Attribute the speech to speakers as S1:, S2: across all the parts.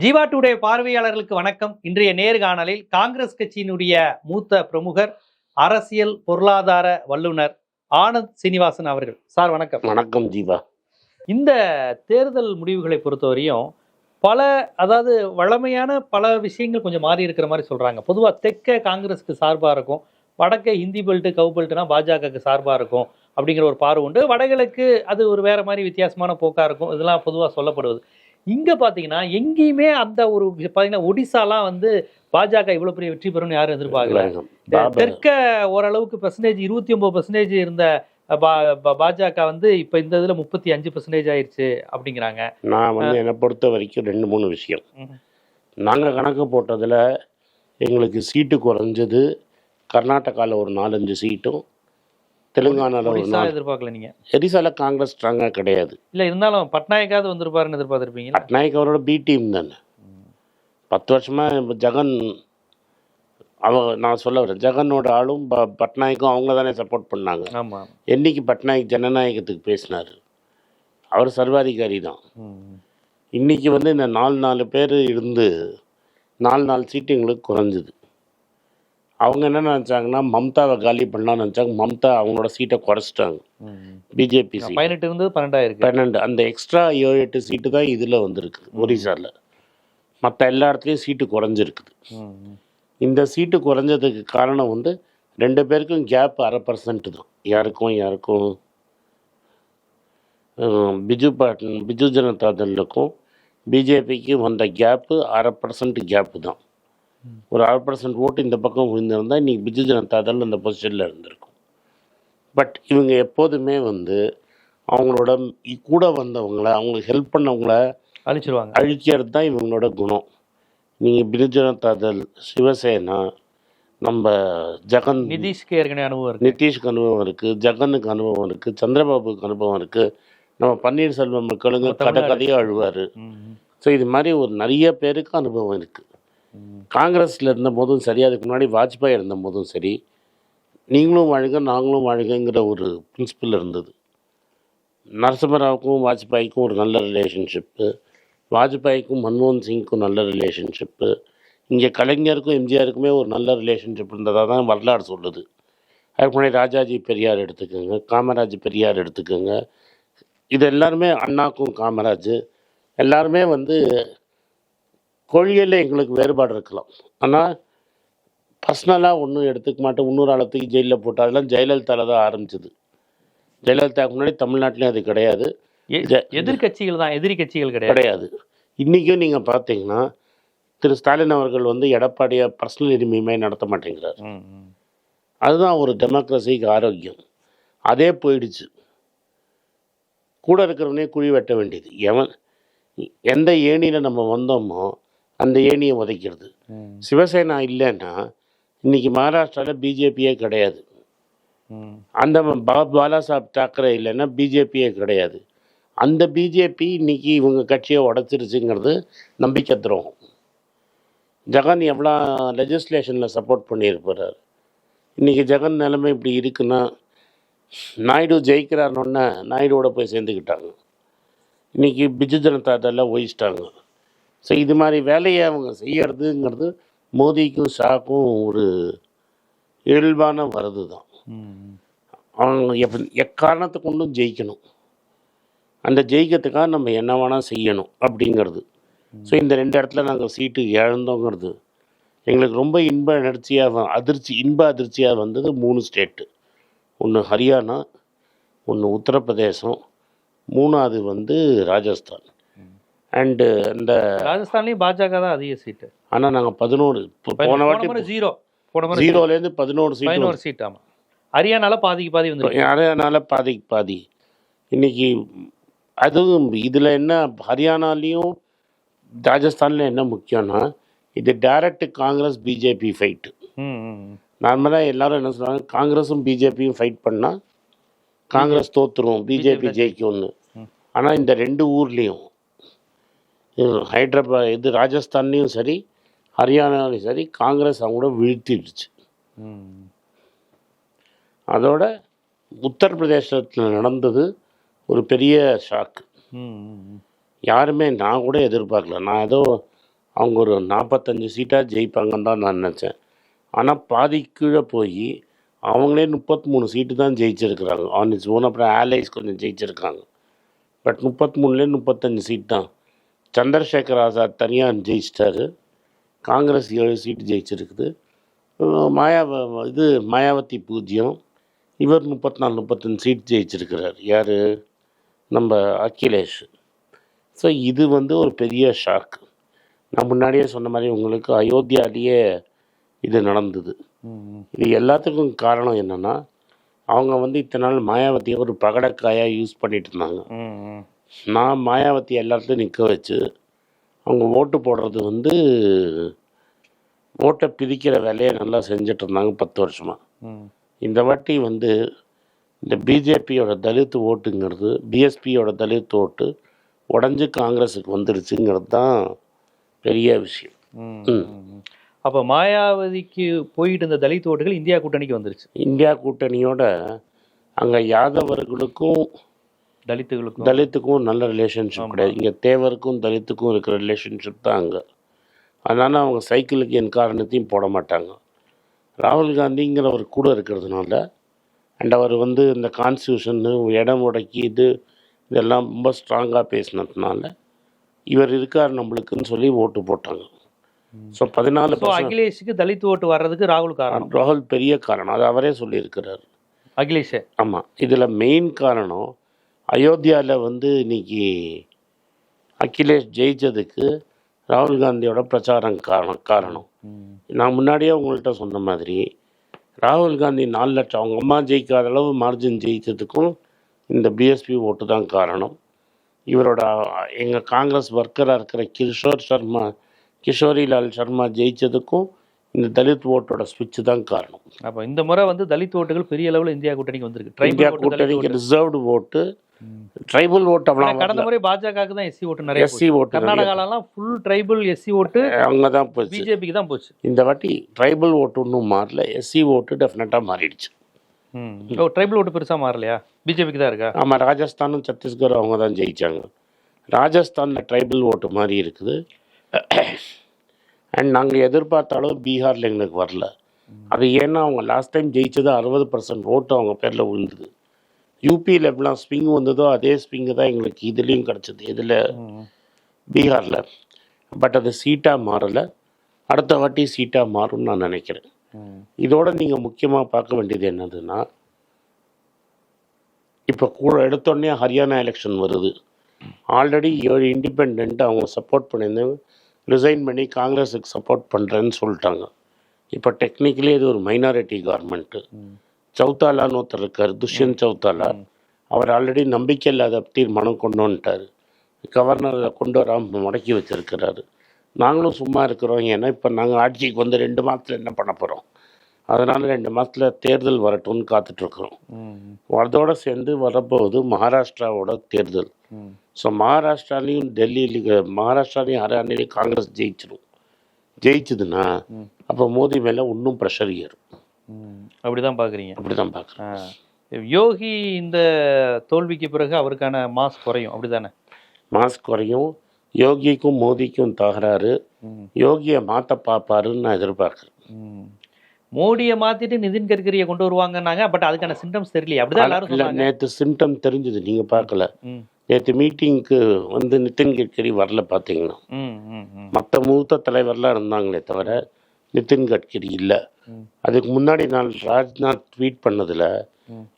S1: Jeeva today பார்வையாளர்களுக்கு வணக்கம். இன்றைய நேர்காணலில் காங்கிரஸ் கட்சியினுடைய மூத்த பிரமுகர் அரசியல் பொருளாதார வல்லுனர் ஆனந்த் சீனிவாசன் அவர்கள். சார் வணக்கம்.
S2: வணக்கம் ஜீவா.
S1: இந்த தேர்தல் முடிவுகளை பொறுத்தவரையும் பல அதாவது வழமையான பல விஷயங்கள் கொஞ்சம் மாறி இருக்கிற மாதிரி சொல்றாங்க. பொதுவா தெற்க காங்கிரஸுக்கு சார்பா இருக்கும். வடக்க ஹிந்தி பெல்ட் கவு பெல்ட்னா பாஜகவுக்கு சார்பா இருக்கும் அப்படிங்கிற ஒரு பார்வை உண்டு. வடகிழக்கு அது ஒரு வேற மாதிரி வித்தியாசமான போக்கா இருக்கும். இதெல்லாம் பொதுவா சொல்லப்படுவது. இங்க பாத்தீங்கன்னா எங்கேயுமே அந்த ஒரு பாத்தீங்கன்னா ஒடிசாலாம் வந்து பாஜக இவ்வளவு பெரிய வெற்றி பெறும்னு யாரும் எதிர்பார்க்கல. தெற்க ஓரளவுக்கு பெர்சன்டேஜ் இருபத்தி ஒன்பது பெர்சன்டேஜ் இருந்த பாஜக வந்து இப்ப இந்த இதுல முப்பத்தி அஞ்சு பெர்சன்டேஜ் ஆயிருச்சு அப்படிங்கிறாங்க.
S2: நான் வந்து என்னை பொறுத்த வரைக்கும் ரெண்டு மூணு விஷயம். நாங்கள் கணக்கு போட்டதில் எங்களுக்கு சீட்டு குறைஞ்சது. கர்நாடகாவில் ஒரு நாலஞ்சு சீட்டும் தெலுங்கானாவில்
S1: எதிர்பார்க்கல நீங்க.
S2: எரிசால காங்கிரஸ் ஸ்ட்ராங்காக கிடையாது.
S1: இல்ல இருந்தாலும் பட்நாயக்காவது வந்திருப்பாருன்னு எதிர்பார்த்திருப்பீங்களா
S2: பட்நாயக் அவரோட பி டீம் தானே. பத்து வருஷமாக ஜெகன் அவ நான் சொல்ல வரேன் ஜெகனோட ஆளும் ப- பட்நாயக்கும் அவங்க தானே சப்போர்ட் பண்ணாங்க.
S1: ஆமா
S2: என்னைக்கு பட்நாயக் ஜனநாயகத்துக்கு பேசினார்? அவர் சர்வாதிகாரி தான்.
S1: ம்.
S2: இன்னைக்கு வந்து இந்த நாலு நாலு பேர் இருந்து நாலு நாலு சீட்டு எங்களுக்கு குறைஞ்சிது. அவங்க என்ன நினச்சாங்கன்னா மம்தாவை காலி பண்ணலாம்னு நினச்சாங்க. மம்தா அவங்களோட சீட்டை குறைச்சிட்டாங்க. பிஜேபி
S1: பதினெட்டு இருந்தது பன்னெண்டாயிருக்கு
S2: பன்னெண்டு. அந்த எக்ஸ்ட்ரா ஏழு எட்டு சீட்டு தான் இதில் வந்திருக்கு ஒரிசாவில் மற்ற எல்லா இடத்துலையும் சீட்டு குறைஞ்சிருக்குது. இந்த சீட்டு குறைஞ்சதுக்கு காரணம் வந்து ரெண்டு பேருக்கும் கேப் அரை பர்சன்ட் தான். யாருக்கும் யாருக்கும். பிஜு பாட் பிஜு ஜனதா தளுக்கும் பிஜேபிக்கு வந்த கேப்பு அரை பர்சன்ட் கேப்பு தான். ஒரு அரை பர்சன்ட் ஓட்டு இந்த பக்கம் விழுந்திருந்தால் இன்றைக்கி பிஜு ஜனதா தள் அந்த பொசிஷனில் இருந்திருக்கும் பட் இவங்க எப்போதுமே வந்து அவங்களோட கூட வந்தவங்கள அவங்களுக்கு ஹெல்ப் பண்ணவங்கள
S1: அழிச்சிருவாங்க
S2: அழிக்கிறது தான் இவங்களோட குணம் நீங்கள் பிஜு ஜனதா தள் சிவசேனா நம்ம ஜெகன்
S1: நிதிஷ்க்கு ஏற்கனவே அனுபவம் இருக்கு
S2: நிதிஷ்க்கு அனுபவம் இருக்குது ஜெகனுக்கு அனுபவம் இருக்குது சந்திரபாபுக்கு அனுபவம் இருக்குது நம்ம பன்னீர்செல்வம் மக்களுங்க கதை. கதையாக அழுவார். ஸோ இது மாதிரி ஒரு நிறைய பேருக்கு அனுபவம் இருக்குது. காங்கிரஸில் இருந்த போதும் சரி அதுக்கு முன்னாடி வாஜ்பாய் இருந்த போதும் சரி நீங்களும் வாழ்க நாங்களும் வாழ்கங்கிற ஒரு பிரின்சிபல் இருந்தது. நரசிம்மராவுக்கும் வாஜ்பாய்க்கும் ஒரு நல்ல ரிலேஷன்ஷிப்பு வாஜ்பாய்க்கும் மன்மோகன் சிங்க்கும் நல்ல ரிலேஷன்ஷிப்பு இங்கே கலைஞருக்கும் எம்ஜிஆருக்குமே ஒரு நல்ல ரிலேஷன்ஷிப் இருந்ததாக தான் வரலாறு சொல்லுது. அதுக்கு முன்னாடி ராஜாஜி பெரியார் எடுத்துக்கோங்க காமராஜ் பெரியார் எடுத்துக்கோங்க. இது எல்லாருமே அண்ணாக்கும் காமராஜ். எல்லாருமே வந்து கொள்கையில் எங்களுக்கு வேறுபாடு இருக்கலாம். ஆனால் பர்சனலாக ஒன்றும் எடுத்துக்க மாட்டேன் இன்னொரு ஆளத்துக்கு ஜெயிலில் போட்டு அதெல்லாம் ஜெயலலிதாவில் தான் ஆரம்பிச்சது. ஜெயலலிதாவுக்கு முன்னாடி தமிழ்நாட்டிலையும் அது கிடையாது.
S1: எ-
S2: ஜ-
S1: எதிர்க்கட்சிகள் தான் எதிரி கட்சிகள் கிடையாது.
S2: கிடையாது. இன்றைக்கும் நீங்கள் பார்த்தீங்கன்னா திரு ஸ்டாலின் அவர்கள் வந்து எடப்பாடியை பர்சனல் எனிமையுமே நடத்த மாட்டேங்கிறார். அதுதான் ஒரு டெமோக்ரஸிக்கு ஆரோக்கியம். அதே போயிடுச்சு. கூட இருக்கிறவனே குழி வெட்ட வேண்டியது. எவன் எந்த ஏணியில் நம்ம வந்தோமோ அந்த ஏணியை உதைக்கிறது. சிவசேனா இல்லைன்னா இன்னைக்கு மகாராஷ்டிராவில் பிஜேபியே கிடையாது. அந்த பா பாலாசாஹப் தாக்கரே இல்லைன்னா பிஜேபியே கிடையாது. அந்த பிஜேபி இன்னைக்கு இவங்க கட்சியை உடச்சிருச்சுங்கிறது நம்பிக்கை துரோகம். ஜெகன் எவ்வளோ லெஜிஸ்லேஷனில் சப்போர்ட் பண்ணியிருப்பார் இன்றைக்கி ஜெகன் நிலைமை இப்படி இருக்குன்னா நாயுடு ஜெயிக்கிறாருன்னொன்னே நாயுடுவோட போய் சேர்ந்துக்கிட்டாங்க. இன்றைக்கி பிஜு ஜனதா தள ஒழிச்சிட்டாங்க ஸோ இது மாதிரி வேலையை அவங்க செய்யறதுங்கிறது மோதிக்கும் ஷாக்கும் ஒரு இயல்பான வருது தான் அவங்க எப் எக்காரணத்தை கொண்டும் ஜெயிக்கணும். அந்த ஜெயிக்கிறதுக்காக நம்ம என்ன வேணால் செய்யணும் அப்படிங்கிறது. ஸோ இந்த ரெண்டு இடத்துல நாங்கள் சீட்டு இழந்தோங்கிறது எங்களுக்கு ரொம்ப இன்ப அதிர்ச்சியாக அதிர்ச்சி இன்ப அதிர்ச்சியாக வந்தது மூணு ஸ்டேட்டு. ஒன்று ஹரியானா ஒன்று உத்தரப்பிரதேசம் மூணாவது வந்து ராஜஸ்தான். அண்டு இந்த
S1: ராஜஸ்தான்லயும் பாஜக தான் அதிக சீட்டு
S2: ஆனால் நாங்கள் பதினோரு. போன வாட்டி
S1: ஜீரோ போன முறை
S2: ஜீரோலேருந்து பதினோரு சீட்டு
S1: பதினோரு சீட் ஆமா. ஹரியானால பாதிக்கு பாதி வந்து
S2: ஹரியானால பாதிக்கு பாதி. இன்னைக்கு அதுவும் இதில் என்ன ஹரியானாலையும் ராஜஸ்தானில் என்ன முக்கியம்னா இது டைரக்ட் காங்கிரஸ் பிஜேபி ஃபைட்டு நார்மலாக எல்லாரும் என்ன சொல்கிறாங்க காங்கிரஸும் பிஜேபியும் ஃபைட் பண்ணால் காங்கிரஸ் தோத்துரும் பிஜேபி. ஜெயிக்கும்னு. ஆனால் இந்த ரெண்டு ஊர்லேயும் ஹைட்ரபா இது ராஜஸ்தான்லேயும் சரி ஹரியானாலையும் சரி காங்கிரஸ் அவங்கள வீழ்த்திடுச்சு. அதோட உத்தரப்பிரதேசத்தில் நடந்தது ஒரு பெரிய ஷாக்கு. யாருமே நான் கூட எதிர்பார்க்கல. நான் ஏதோ அவங்க ஒரு நாற்பத்தஞ்சு சீட்டாக ஜெயிப்பாங்கன்னு தான் நான் நினச்சேன். ஆனால் பாதி கீழே போய் அவங்களே முப்பத்தி மூணு சீட்டு தான் ஜெயிச்சிருக்கிறாங்க. ஆன் இட்ஸ் ஓன் அப்புறம் ஆலைஸ் கொஞ்சம் ஜெயிச்சிருக்காங்க. பட் முப்பத்தி மூணுலேயே முப்பத்தஞ்சு சீட் தான். சந்திரசேகர் ஆசாத் தனியாக ஜெயிச்சிட்டாரு. காங்கிரஸ் ஏழு சீட்டு ஜெயிச்சிருக்குது. மாயா இது மாயாவதி பூஜ்ஜியம். இவர் முப்பத்தி நாலு முப்பத்தஞ்சு சீட் ஜெயிச்சிருக்கிறார். யார்? நம்ம அகிலேஷ். ஸோ இது வந்து ஒரு பெரிய ஷாக் நான் முன்னாடியே சொன்ன மாதிரி உங்களுக்கு அயோத்தியாலேயே இது நடந்தது. இது எல்லாத்துக்கும் காரணம் என்னென்னா அவங்க வந்து இத்தனை நாள் மாயாவதியை ஒரு பகடக்காயாக யூஸ் பண்ணிட்டு இருந்தாங்க. நான் மாயாவதி எல்லாத்தையும் நிற்க வச்சு அவங்க ஓட்டு போடுறது வந்து ஓட்டை பிரிக்கிற வேலையை நல்லா செஞ்சுட்டு இருந்தாங்க பத்து வருஷமாக. இந்த வாட்டி வந்து இந்த பிஜேபியோட தலித் ஓட்டுங்கிறது பிஎஸ்பியோட தலித் ஓட்டு உடஞ்சி காங்கிரஸுக்கு வந்துருச்சுங்கிறது தான் பெரிய விஷயம்.
S1: அப்ப மாயாவதிக்கு போயிட்டு இருந்த தலித் ஓட்டுகள் இந்தியா கூட்டணிக்கு வந்துருச்சு
S2: இந்தியா கூட்டணியோட அங்கே யாதவர்களுக்கும்
S1: தலித்துகளுக்கும்.
S2: தலித்துக்கும் நல்ல ரிலேஷன்ஷிப். கிடையாது. இங்கே தேவருக்கும் தலித்துக்கும் இருக்கிற ரிலேஷன்ஷிப் தான் அங்கே. அதனால் அவங்க சைக்கிளுக்கு என் காரணத்தையும் போட மாட்டாங்க. ராகுல் காந்திங்கிறவர் கூட இருக்கிறதுனால அண்ட் அவர் வந்து இந்த கான்ஸ்டியூஷன்னு இடம் உடக்கி இது இதெல்லாம் ரொம்ப ஸ்ட்ராங்காக பேசினதுனால இவர் இருக்கார் நம்மளுக்குன்னு சொல்லி ஓட்டு போட்டாங்க. ஸோ பதினாலு
S1: அகிலேஷுக்கு தலித் ஓட்டு வர்றதுக்கு ராகுல் காரணம்.
S2: ராகுல் பெரிய காரணம். அது அவரே சொல்லியிருக்கிறார்.
S1: அகிலேஷ்.
S2: ஆமாம் இதில் மெயின் காரணம் அயோத்தியாவில் வந்து இன்னைக்கு அகிலேஷ் ஜெயிச்சதுக்கு ராகுல் காந்தியோட பிரச்சாரம் காரணம் காரணம். நான் முன்னாடியே உங்கள்கிட்ட சொன்ன மாதிரி ராகுல் காந்தி நாலு லட்சம் அவங்க அம்மா ஜெயிக்காத அளவு மார்ஜின் ஜெயிச்சதுக்கும் இந்த பிஎஸ்பி ஓட்டு தான் காரணம். இவரோட எங்கள் காங்கிரஸ் ஒர்க்கராக இருக்கிற கிஷோர் சர்மா கிஷோரிலால் சர்மா ஜெயிச்சதுக்கும் இந்த தலித் ஓட்டோட ஸ்விட்ச் தான் காரணம்.
S1: அப்ப இந்த முறை வந்து தலித் ஓட்டுகள் பெரிய அளவுல இந்தியா கூட்டணிக்கு வந்திருக்கு.
S2: இந்தியா கூட்டணிக்கு. ரிசர்வ்டு ஓட்டு. ட்ரைபல் ஓட்டு அவ்வளோ
S1: கடந்த முறை பாஜகவுக்கு தான் எஸ்சி ஓட்டு நிறைய.
S2: எஸ்சி ஓட்டு
S1: கர்நாடகாலலாம் ஃபுல் ட்ரைபல் எஸ்சி ஓட்டு
S2: அவங்க தான் போச்சு.
S1: பிஜேபிக்கு தான் போச்சு.
S2: இந்த வாட்டி ட்ரைபல் ஓட்டு ஒன்றும் மாறல. எஸ்சி ஓட்டு டெஃபினட்டாக மாறிடுச்சு.
S1: ட்ரைபல் ஓட்டு பெருசா மாறலையா? பிஜேபிக்கு தான் இருக்கா?
S2: ஆமாம் ராஜஸ்தானும் சத்தீஸ்கரும் அவங்க தான் ஜெயிச்சாங்க. ராஜஸ்தானில் ட்ரைபல் ஓட்டு மாதிரி இருக்குது. அண்ட் நாங்கள் எதிர்பார்த்த அளவு பீகாரில் எங்களுக்கு வரல. அது ஏன்னா அவங்க லாஸ்ட் டைம் ஜெயிச்சது அறுபது பர்சன்ட் ஓட்டு அவங்க பேரில் விழுந்தது. யூபியில் எப்படிலாம் ஸ்விங் வந்ததோ அதே ஸ்விங்கு தான் எங்களுக்கு இதுலேயும் கிடச்சிது. இதில். பீகாரில். பட் அது சீட்டாக மாறலை. அடுத்த வாட்டி சீட்டாக மாறும்னு நான் நினைக்கிறேன். இதோட நீங்கள் முக்கியமாக பார்க்க வேண்டியது என்னதுன்னா இப்போ கூட எடுத்தோடனே ஹரியானா எலெக்ஷன் வருது. ஆல்ரெடி ஏழு இண்டிபெண்ட் அவங்க சப்போர்ட் பண்ணியிருந்தாங்க ரிசைன் பண்ணி காங்கிரஸுக்கு சப்போர்ட் பண்ணுறேன்னு சொல்லிட்டாங்க. இப்போ டெக்னிக்கலி இது ஒரு மைனாரிட்டி கவர்மெண்ட்டு. சௌத்தாலான்னு ஒருத்தர் இருக்கார் துஷ்யந்த் சௌத்தாலா அவர் ஆல்ரெடி நம்பிக்கை இல்லாத தீர்மானம் கொண்டு வந்துட்டார். கவர்னர் கொண்டு வராமல் முடக்கி வச்சிருக்கிறாரு. நாங்களும் சும்மா இருக்கிறோம். ஏன்னா இப்போ நாங்கள் ஆட்சிக்கு வந்து ரெண்டு மாதத்தில் என்ன பண்ண போகிறோம் அதனால் ரெண்டு மாதத்தில் தேர்தல் வரட்டும்னு காத்துட்ருக்குறோம். அதோட சேர்ந்து வரப்போகுது மகாராஷ்டிராவோட தேர்தல். ஸோ மகாராஷ்டிராலையும் டெல்லியிலையும் மகாராஷ்டிராலையும் ஹரியானாலையும் காங்கிரஸ் ஜெயிச்சிடும் ஜெயிச்சதுன்னா. அப்போ மோடி மேலே இன்னும் ப்ரெஷர் ஏறும்.
S1: அப்படிதான் பாக்குறீங்க
S2: அப்படி தான் பார்க்குறேன்
S1: ஆ. யோகி இந்த தோல்விக்கு பிறகு அவருக்கான மாஸ் குறையும் அப்படிதானே
S2: மாஸ் குறையும் யோகிக்கும் மோடிக்கும் தகராறு. யோகியை மாற்ற பார்ப்பாருன்னு நான் எதிர்பார்க்குறேன்.
S1: மோடியை மாத்திட்டு நிதின் கட்கரியை கொண்டு வருவாங்கன்னாங்க பட் அதுக்கான சிம்டம்ஸ் தெரியலையே அப்படிதான் எல்லாரும்
S2: இல்லை நேற்று சிம்டம் தெரிஞ்சுது நீங்கள் பார்க்கல. நேற்று மீட்டிங்க்கு வந்து நிதின் கட்கரி வரல பார்த்தீங்கன்னா. மற்ற மூத்த தலைவர்லாம் இருந்தாங்களே தவிர நிதின் கட்கரி இல்லை. அதுக்கு முன்னாடி நான் ராஜ்நாத் ட்வீட் பண்ணதில்.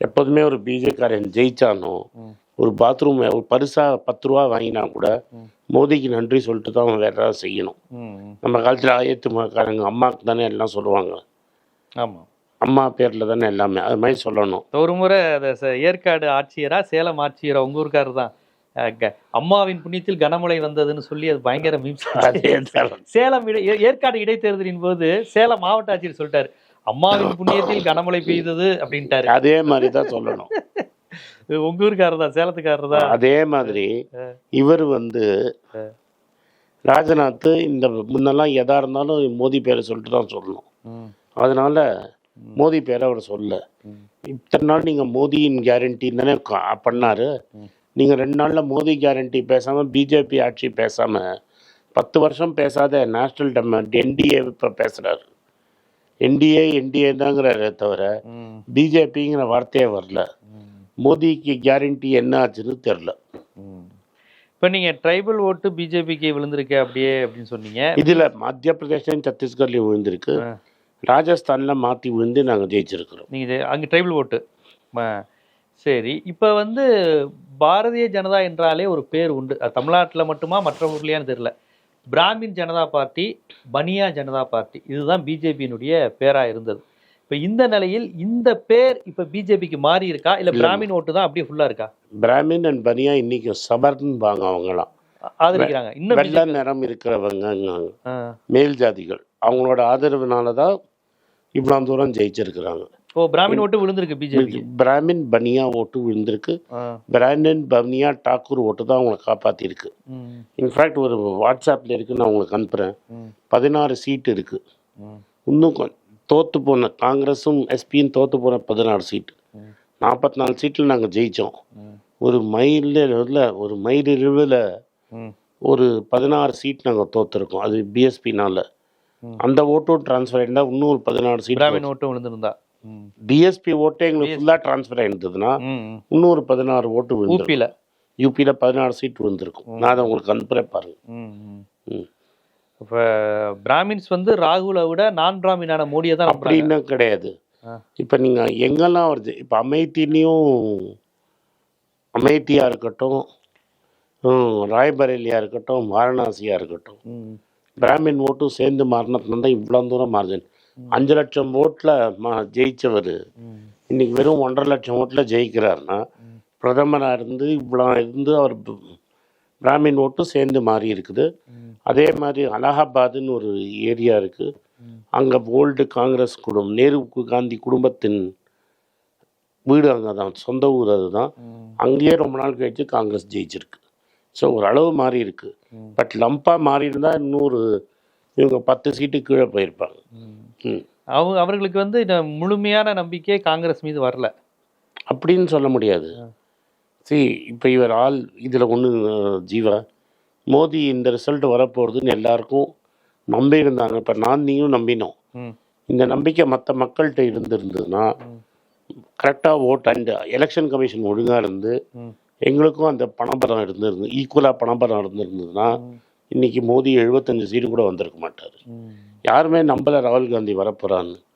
S2: எப்போதுமே ஒரு பிஜேக்காரன் ஜெயிச்சானோ. ஒரு பாத்ரூம் ஒரு பரிசாக பத்து ரூபா வாங்கினா கூட
S1: ம்.
S2: மோடிக்கு நன்றி சொல்லிட்டு தான் அவன் வேற ஏதாவது செய்யணும். நம்ம காலத்தில் ஆயத்துமாக்காரங்க அம்மாவுக்கு தானே எல்லாம் சொல்லுவாங்க
S1: ஆமா
S2: அம்மா பேரில் தானே எல்லாமே அது மாதிரி சொல்லணும்
S1: ஒரு முறை அந்த ச- ஏற்காடு ஆட்சியரா சேலம் ஆட்சியரா உங்க ஊருக்காரர் தான் அம்மாவின் புண்ணியத்தில் கனமழை வந்ததுன்னு சொல்லி அது பயங்கர மீம்ஸ். சேலம் ஏற்காடு இடைத்தேர்தலின் போது சேலம் மாவட்ட ஆட்சியர் சொல்லிட்டாரு. அம்மாவின் புண்ணியத்தில் கனமழை பெய்தது அப்படின்ட்டாரு.
S2: அதே மாதிரி தான் சொல்லணும்.
S1: உங்க ஊருக்காரர் தான் சேலத்துக்காரர் தான்.
S2: அதே மாதிரி இவர் வந்து ராஜநாத் இந்த முன்னெல்லாம் எதா இருந்தாலும் மோடி பேரை சொல்லிட்டு தான் சொல்லணும். அதனால மோடி பேரை அவர் சொல்ல. இத்தனை நாள் நீங்கள் மோடியின் கேரண்டி தானே பண்ணாரு. நீங்கள் ரெண்டு நாளில் மோடி கேரண்டி பேசாமல் பிஜேபி ஆட்சி பேசாமல் பத்து வருஷம் பேசாத நேஷ்னல் டெவலப்மெண்ட் என்டிஏ இப்போ பேசுகிறாரு என்டிஏ என்டிஏ தாங்கிறாரே தவிர பிஜேபிங்கிற வார்த்தையே வரல.
S1: ம்,
S2: மோடிக்கு கேரண்டி என்ன ஆச்சுன்னு தெரில.
S1: இப்ப நீங்க ட்ரைபல் ஓட்டு பிஜேபிக்கு விழுந்திருக்கு அப்படியே அப்படின்னு சொன்னீங்க.
S2: இதில் மத்திய பிரதேசம் சத்தீஸ்கர்லேயும் விழுந்திருக்கு. ராஜஸ்தானில் மாற்றி விழுந்து நாங்கள் ஜெயிச்சிருக்கிறோம்.
S1: நீங்க இது- அங்க ட்ரைபல் ஓட்டு. சரி இப்ப வந்து பாரதிய ஜனதா என்றாலே ஒரு பேர் உண்டு. அது தமிழ்நாட்டுல மட்டுமா மற்ற ஊர்லயான்னு தெரியல. Brahmin Janata party Baniya Janata party இதுதான் பிஜேபியினுடைய பேரா இருந்தது. இப்ப இந்த நிலையில் இந்த பேர் இப்ப பிஜேபிக்கு மாறி இருக்கா? இல்ல. பிராமின் ஓட்டு தான் அப்படியே ஃபுல்லா இருக்கா?
S2: பிராமின் அண்ட் பனியா இன்னைக்கு சபர்ன் வாங்க அவங்களாம்.
S1: ஆதரிக்கிறாங்க. இன்னும்
S2: வெள்ளை நிறம் இருக்கிறவங்க. மேல் ஜாதிகள். அவங்களோட ஆதரவுனால தான் இவ்வளோ தூரம் ஜெயிச்சிருக்கிறாங்க.
S1: ஓ பிராமின் ஓட்டு விழுந்திருக்கு பிஜேபி
S2: பிராமின் பனியா ஓட்டு விழுந்திருக்கு. பிராமின் பனியா டாக்கூர் ஓட்டு தான் அவங்கள காப்பாற்றிருக்கு இன்ஃபேக்ட் ஒரு வாட்ஸ்அப்பில் இருக்குது நான் உங்களுக்கு அனுப்புகிறேன் பதினாறு சீட்டு இருக்குது இன்னும் தோத்து போன காங்கிரஸும் எஸ்பியும் தோத்து போன பதினாறு சீட்டு. நாற்பத்தி நாலு சீட்டில் நாங்கள் ஜெயித்தோம் ஒரு மைலில் ஒரு மைல் இழிவில் ஒரு பதினாறு சீட் நாங்கள் தோத்துருக்கோம். அது பிஎஸ்பினால. அந்த ஓட்டும் ட்ரான்ஸ்ஃபர் ஆயிருந்தா இன்னும் ஒரு பதினாறு சீட்
S1: பிராமின் ஓட்டு விழுந்திருந்தா.
S2: டிஎஸ்பி ஓட்டே எங்களுக்கு ஃபுல்லாக ட்ரான்ஸ்ஃபர் ஆயிருந்ததுன்னா ஒரு பதினாறு ஓட்டு
S1: ஊபியில
S2: யூபியில் பதினாறு சீட் விழுந்திருக்கும். நான் அதை உங்களுக்கு அனுப்புகிறேன் பாருங்க.
S1: இப்ப பிராமின்ஸ் வந்து ராகுலை விட நான் பிராமினான மோடியை தான்.
S2: அப்படின்னு கிடையாது. இப்போ நீங்கள் எங்கெல்லாம் வருது இப்போ அமேத்திலையும் அமேத்தியாக இருக்கட்டும் ராய்பரேலியாக இருக்கட்டும் வாரணாசியாக இருக்கட்டும் பிராமின் ஓட்டும் சேர்ந்து மாறினதுனால தான் இவ்வளோ தூரம் மாறுது. அஞ்சு லட்சம் ஓட்டில் மா ஜெயிச்சவர்.
S1: ம்,
S2: இன்னைக்கு வெறும் ஒன்றரை லட்சம் ஓட்டில் ஜெயிக்கிறாருன்னா. பிரதமராக இருந்து இவ்வளோ இருந்து அவர் பிராமின் ஓட்டும் சேர்ந்து மாறி இருக்குது. அதே மாதிரி அலகாபாத்னு ஒரு ஏரியா இருக்குது. அங்கே ஓல்டு காங்கிரஸ் குடும்பம் நேரு காந்தி குடும்பத்தின் வீடு அங்கே தான் சொந்த ஊர் அதுதான். அங்கேயே ரொம்ப நாள் கழிச்சு காங்கிரஸ் ஜெயிச்சிருக்கு. ஸோ ஓரளவு மாறி இருக்கு. பட் லம்பாக மாறி இருந்தால் இன்னொரு இவங்க பத்து சீட்டு கீழே போயிருப்பாங்க.
S1: அவங்க அவர்களுக்கு வந்து முழுமையான நம்பிக்கை காங்கிரஸ் மீது வரல.
S2: அப்படின்னு சொல்ல முடியாது. சரி இப்போ இவர் ஆள் இதில் ஒன்று ஜீவா மோடி இந்த ரிசல்ட் வரப்போகிறதுன்னு எல்லாருக்கும் நம்பி இருந்தாங்க. இப்போ நான் நீயும் நம்பினோம். இந்த நம்பிக்கை மற்ற மக்கள்கிட்ட இருந்திருந்ததுன்னா. கரெக்டாக ஓட் அண்ட் எலெக்ஷன் கமிஷன் ஒழுங்காக இருந்து எங்களுக்கும் அந்த பணபரம் இருந்திருந்து ஈக்குவலாக பணபரம் இருந்திருந்ததுன்னா இன்னைக்கு மோடி எழுபத்தஞ்சு சீட்டு கூட வந்திருக்க மாட்டார். யாருமே நம்பல ராகுல் காந்தி வரப்போறான்னு.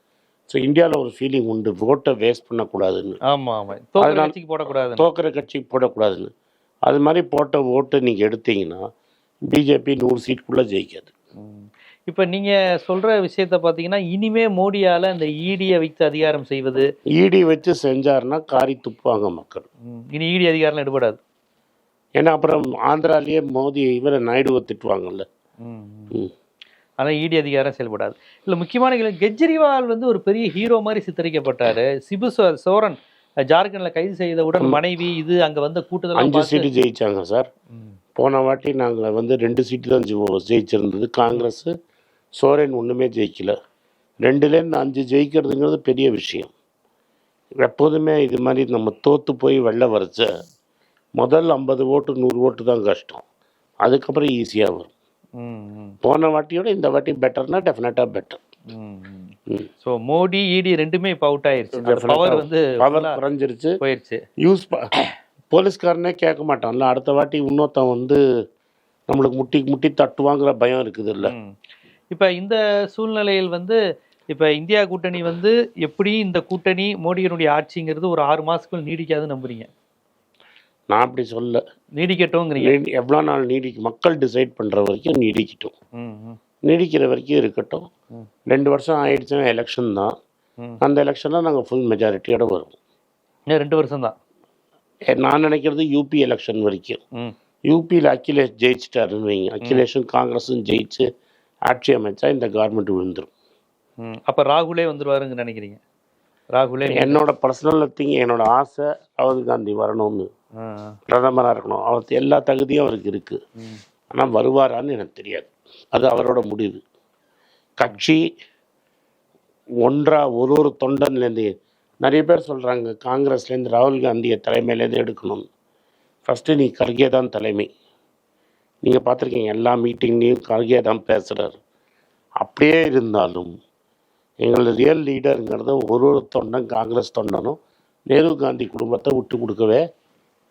S2: ஸோ இந்தியாவில் ஒரு ஃபீலிங் உண்டு. ஓட்டை வேஸ்ட் பண்ணக்கூடாதுன்னு.
S1: ஆமா ஆமா. தோக்கிற
S2: அதனால-
S1: கட்சிக்கு போடக்கூடாது
S2: தோக்கிற கட்சிக்கு போடக்கூடாதுன்னு. அது மாதிரி போட்ட ஓட்டை நீங்கள் எடுத்தீங்கன்னா பிஜேபி நூறு சீட்டுக்குள்ளே ஜெயிக்காது.
S1: இப்ப நீங்க சொல்ற விஷயத்த பாத்தீங்கன்னா இனிமே மோடியால இந்த ஈடியை வைத்து அதிகாரம் செய்வது.
S2: ஈடி வச்சு செஞ்சாருன்னா காரி துப்புவாங்க மக்கள்.
S1: இனி ஈடி அதிகாரம் எடுபடாது.
S2: ஏன்னா அப்புறம் ஆந்திராலேயே மோடி இவரை நாயுடுவை திட்டுவாங்கல்ல.
S1: ம், ம். அதான் ஈடி அதிகாரம் செயல்படாது. இல்ல முக்கியமான கெஜ்ரிவால் வந்து ஒரு பெரிய ஹீரோ மாதிரி சித்தரிக்கப்பட்டாரு. சிபு சோரன் ஜார்க்கண்ட்ல கைது செய்தவுடன் மனைவி இது அங்க வந்த கூட்டத்தெல்லாம்
S2: அஞ்சு சீட்டு ஜெயிச்சாங்க சார். போன வாட்டி நாங்கள் வந்து ரெண்டு சீட்டு தான் ஜெயிச்சிருந்தது. காங்கிரஸ் சோரன் ஒன்றுமே ஜெயிக்கல. ரெண்டுலேருந்து அஞ்சு ஜெயிக்கிறதுங்கிறது பெரிய விஷயம். எப்போதுமே இது மாதிரி நம்ம தோற்று போய் வெளில வரைச்ச முதல் ஐம்பது ஓட்டு நூறு ஓட்டு தான் கஷ்டம். அதுக்கப்புறம் ஈஸியாக வரும். போன வாட்டியோட இந்த வாட்டி பெட்டர்னா டெஃபினட்டாக பெட்டர்.
S1: ஸோ மோடி ஈடி ரெண்டுமே இப்போ அவுட் ஆயிருச்சு. பவர் வந்து
S2: பவர் குறைஞ்சிருச்சு.
S1: போயிருச்சு.
S2: யூஸ் போலீஸ்காரனே கேட்க மாட்டான்ல அடுத்த வாட்டி இன்னொருத்தன் வந்து நம்மளுக்கு முட்டி முட்டி தட்டுவாங்கிற பயம் இருக்குது இல்லை.
S1: இப்ப இந்த சூழ்நிலையில் வந்து இப்ப இந்தியா கூட்டணி வந்து எப்படி இந்த கூட்டணி மோடியினுடைய ஆட்சிங்கிறது ஒரு ஆறு மாசத்துக்குள் நீடிக்காதுன்னு நம்புறீங்க?
S2: நான் அப்படி சொல்ல.
S1: நீடிக்கட்டும்ங்கிறீங்க.
S2: எவ்வளோ நாள் நீடிக்கும் மக்கள் டிசைட் பண்ணுற வரைக்கும் நீடிக்கட்டும். நீடிக்கிற வரைக்கும் இருக்கட்டும். ரெண்டு வருஷம் ஆயிடுச்சுன்னா எலெக்ஷன் தான். அந்த எலெக்ஷனில் நாங்கள் ஃபுல் மெஜாரிட்டியோட வருவோம்.
S1: ரெண்டு வருஷம் தான்?
S2: நான் நினைக்கிறது யூபி எலெக்ஷன் வரைக்கும். யூபியில் அகிலேஷ் ஜெயிச்சிட்டாருன்னு வைங்க. அகிலேஷும் காங்கிரஸும் ஜெயிச்சு ஆட்சி அமைச்சா இந்த கவர்மெண்ட் விழுந்துரும்.
S1: ம். அப்ப ராகுலே வந்துருவாருன்னு நினைக்கிறீங்க? ராகுலே
S2: என்னோட பர்சனல் திங் என்னோட ஆசை ராகுல் காந்தி வரணும்னு. பிரதமராக இருக்கணும். அவருக்கு எல்லா தகுதியும் அவருக்கு இருக்குது ஆனால் வருவாரான்னு எனக்கு தெரியாது. அது அவரோட முடிவு. கட்சி ஒன்றா ஒரு ஒரு தொண்டன்லேருந்து நிறைய பேர் சொல்கிறாங்க காங்கிரஸ்லேருந்து ராகுல் காந்தியை தலைமையிலேருந்து எடுக்கணும் ஃபஸ்ட்டு நீ கல்கே தான் தலைமை. நீங்கள் பார்த்துருக்கீங்க எல்லா மீட்டிங்லேயும் கல்கே தான் பேசுகிறார் அப்படியே இருந்தாலும் எங்களோட ரியல் லீடருங்கிறது ஒரு ஒரு தொண்டன் காங்கிரஸ் தொண்டனும் நேரு காந்தி குடும்பத்தை விட்டு கொடுக்கவே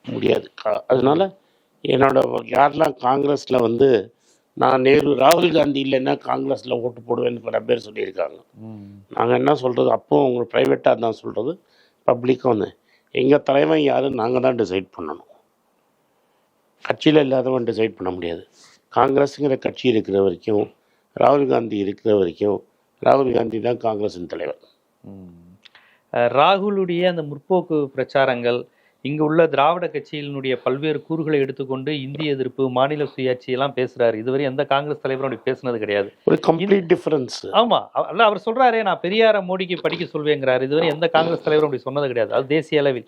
S2: முடியாது. அதனால என்னோட யாரெல்லாம் காங்கிரஸில் வந்து நான் நேரு ராகுல் காந்தி இல்லைன்னா காங்கிரஸில் ஓட்டு போடுவேன்னு பல பேர் சொல்லியிருக்காங்க. நாங்கள் என்ன சொல்கிறது அப்போ உங்களுக்கு ப்ரைவேட்டாக தான் சொல்கிறது பப்ளிக்காக வந்து எங்கள் தலைவன் யார்? நாங்கள் தான் டிசைட் பண்ணணும். கட்சியில் இல்லாதவன் டிசைட் பண்ண முடியாது. காங்கிரஸுங்கிற கட்சி இருக்கிற வரைக்கும் ராகுல் காந்தி இருக்கிற வரைக்கும் ராகுல் காந்தி தான் காங்கிரஸின் தலைவர்.
S1: ராகுலுடைய அந்த முற்போக்கு பிரச்சாரங்கள் இங்கு உள்ள திராவிட கட்சியினுடைய பல்வேறு கூறுகளை எடுத்துக்கொண்டு இந்திய எதிர்ப்பு மாநில சுயாட்சி எல்லாம் பேசுறாரு. இதுவரை எந்த காங்கிரஸ் தலைவரும் அப்படி பேசுனது கிடையாது.
S2: ஒரு கம்ப்ளீட் டிஃப்ரென்ஸ்
S1: ஆமா. அல்ல அவர் சொல்றாரே நான் பெரியார மோடிக்கு படிக்க சொல்வேங்கிறாரு. இதுவரை எந்த காங்கிரஸ் தலைவரும் அப்படி சொன்னது கிடையாது. அது தேசிய அளவில்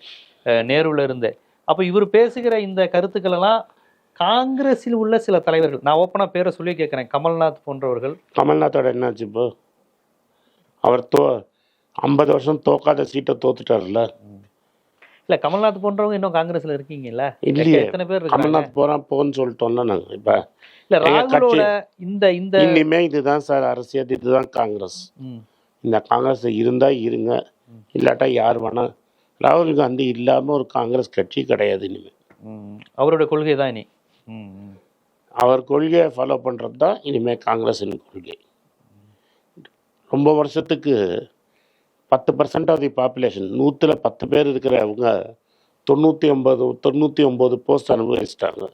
S1: நேருல இருந்தே. அப்ப இவர் பேசுகிற இந்த கருத்துக்கள் எல்லாம் காங்கிரஸில் உள்ள சில தலைவர்கள். நான் ஓப்பனா பேரை சொல்லி கேட்கிறேன். கமல்நாத் போன்றவர்கள்.
S2: கமல்நாத்தோட என்னாச்சு இப்போ? அவர் தோ ஐம்பது வருஷம் தோக்காத சீட்டை தோத்துட்டார்ல
S1: இல்ல கமல்நாத் போன்றவங்க இன்னும் காங்கிரஸ்ல இருக்கீங்கல்ல?
S2: இல்லையே.
S1: எத்தனை பேர்
S2: கமல்நாத் போகிறான் போன்னு சொல்லிட்டோம்ல நாங்கள் இப்போ.
S1: இல்ல ராகுலோட இந்த இந்த
S2: இனிமே இதுதான் சார் அரசியல் இதுதான் காங்கிரஸ். இந்த காங்கிரஸ் இருந்தால் இருங்க இல்லாட்டா யார் வேணா. ராகுல் காந்தி இல்லாமல் ஒரு காங்கிரஸ் கட்சி கிடையாது இனிமேல்
S1: ம், அவரோட கொள்கை தான் இனி.
S2: அவர் கொள்கையை ஃபாலோ பண்ணுறது தான் இனிமேல் காங்கிரஸின் கொள்கை. ரொம்ப வருஷத்துக்கு பத்து பர்சன்ட் ஆஃப் தி பாப்புலேஷன் நூற்றில் பத்து பேர் இருக்கிறவங்க தொண்ணூற்றி ஒம்பது தொண்ணூற்றி ஒம்பது போஸ்ட் அனுபவிச்சிட்டாங்க.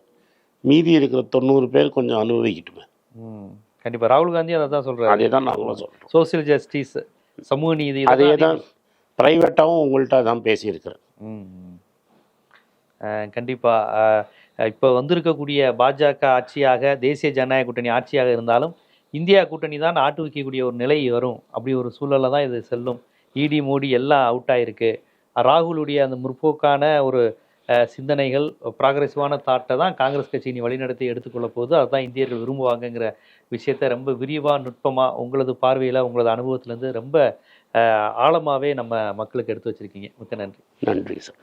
S2: மீதி இருக்கிற தொண்ணூறு பேர் கொஞ்சம் அனுபவிக்கட்டுமே.
S1: ம். கண்டிப்பா. ராகுல் காந்தி அதை தான் சொல்றாரு.
S2: அதே தான் நாங்களும் சொல்கிறோம்
S1: சோசியல் ஜஸ்டிஸ் சமூக நீதி
S2: அதே தான் ப்ரைவேட்டாகவும் உங்கள்கிட்ட தான் பேசியிருக்கிறேன்.
S1: ம், ம். அஹ், கண்டிப்பா. அஹ், இப்போ வந்திருக்கக்கூடிய பாஜக ஆட்சியாக தேசிய ஜனநாயக கூட்டணி ஆட்சியாக இருந்தாலும் இந்தியா கூட்டணி தான் ஆட்டு வைக்கக்கூடிய ஒரு நிலை வரும். அப்படி ஒரு சூழல்ல தான் இது செல்லும். இடி மோடி எல்லாம் அவுட் ஆயிருக்கு. ராகுலுடைய அந்த முற்போக்கான ஒரு சிந்தனைகள் ப்ராக்ரெசிவான தாட்டை தான் காங்கிரஸ் கட்சி இனி வழிநடத்தி எடுத்துக்கொள்ள போகுது. அதுதான் இந்தியர்கள் விரும்புவாங்கங்கிற விஷயத்த ரொம்ப விரிவாக நுட்பமாக உங்களது பார்வையில் உங்களது அனுபவத்திலேருந்து ரொம்ப ஆழமாகவே நம்ம மக்களுக்கு எடுத்து வச்சுருக்கீங்க. மிக்க நன்றி.
S2: நன்றி சார்.